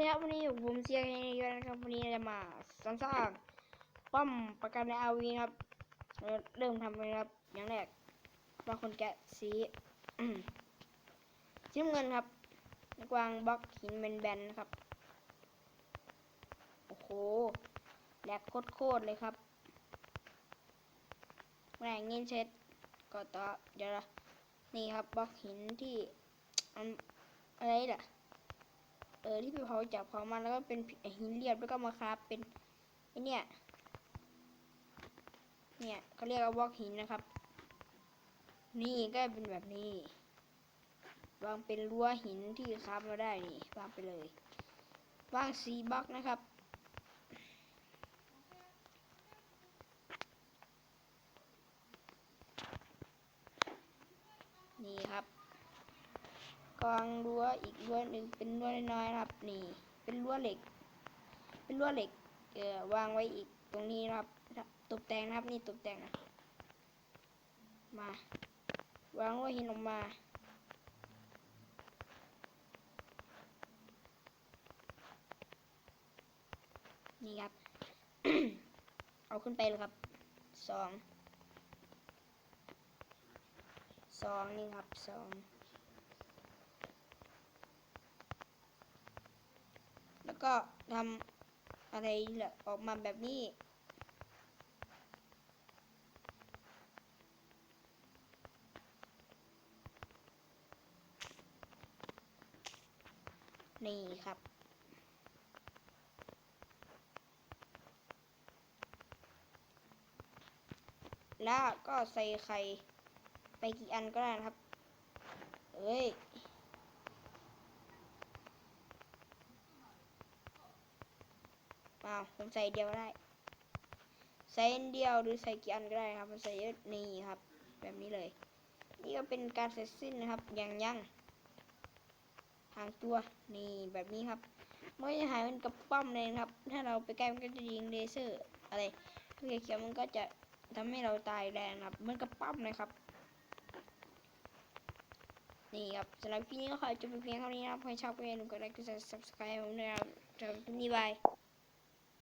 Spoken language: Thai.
ครับวันนี้ผมเซียร์เองนะครับวันนี้จะมาสร้างสร้างป้อมประกันในอาวีครับเริ่มทำเลยครับอย่างแรกบางคนแกะสีสีน้ำเงินครับกวางบล็อกหินแบนๆนะครับโอ้โหแหลกโคตรๆเลยครับแรงเงินเช็ดก็ต่อเดี๋ยวนะนี่ครับบล็อกหินที่อันอะไรล่ะ ออที่ไปเผาจากเผามันแล้วก็เป็นหินเรียบแล้วก็มาคราฟเป็นไอเนี่ยเนี่ยเขาเรียกว่าบล็อกหินนะครับ นี่ก็เป็นแบบนี้วางเป็นรั้วหินที่คราฟมาได้นี่วางไปเลยวางสีบล็อกนะครับนี่ครับ กองรั้วอีกรั้วหนึ่งเป็นรั้วน้อยๆนะครับ นี่ เป็นรั้วเหล็ก เป็นรั้วเหล็กเอ่อวางไว้อีกตรงนี้นะครับ ตกแต่งนะครับนี่ตกแต่งนะมาวางรั้วหินออกมานี่ครับ เอาขึ้นไปเลยครับ สอง สองนี่ครับสอง แล้วก็ทำอะไรออกมาแบบนี้นี่ครับ แล้วก็ใส่ไข่ไปกี่อันก็ได้นะครับ เอ้ย อ้าวผมใส่เดียวได้ ใส่เดียวหรือใส่กี่อันก็ได้ครับ มันใส่เยอะนี่ครับ แบบนี้เลย นี่ก็เป็นการเสร็จสิ้นนะครับยังยังหางตัวนี่แบบนี้ครับมันจะหายเป็นกระป้อมเลยนะครับ ถ้าเราไปใกล้มันก็จะยิงเลเซอร์อะไรลูกเขียวมันก็จะทำให้เราตายแรงครับเหมันกระป้อมเลยครับนี่ครับสำหรับคลิปนี้ก็ขอจบเพียงเท่านี้นะครับใครชอบก็อย่าลืมกดไลค์กด subscribe ผมด้วยนะครับสำหรับคลิปนี้บาย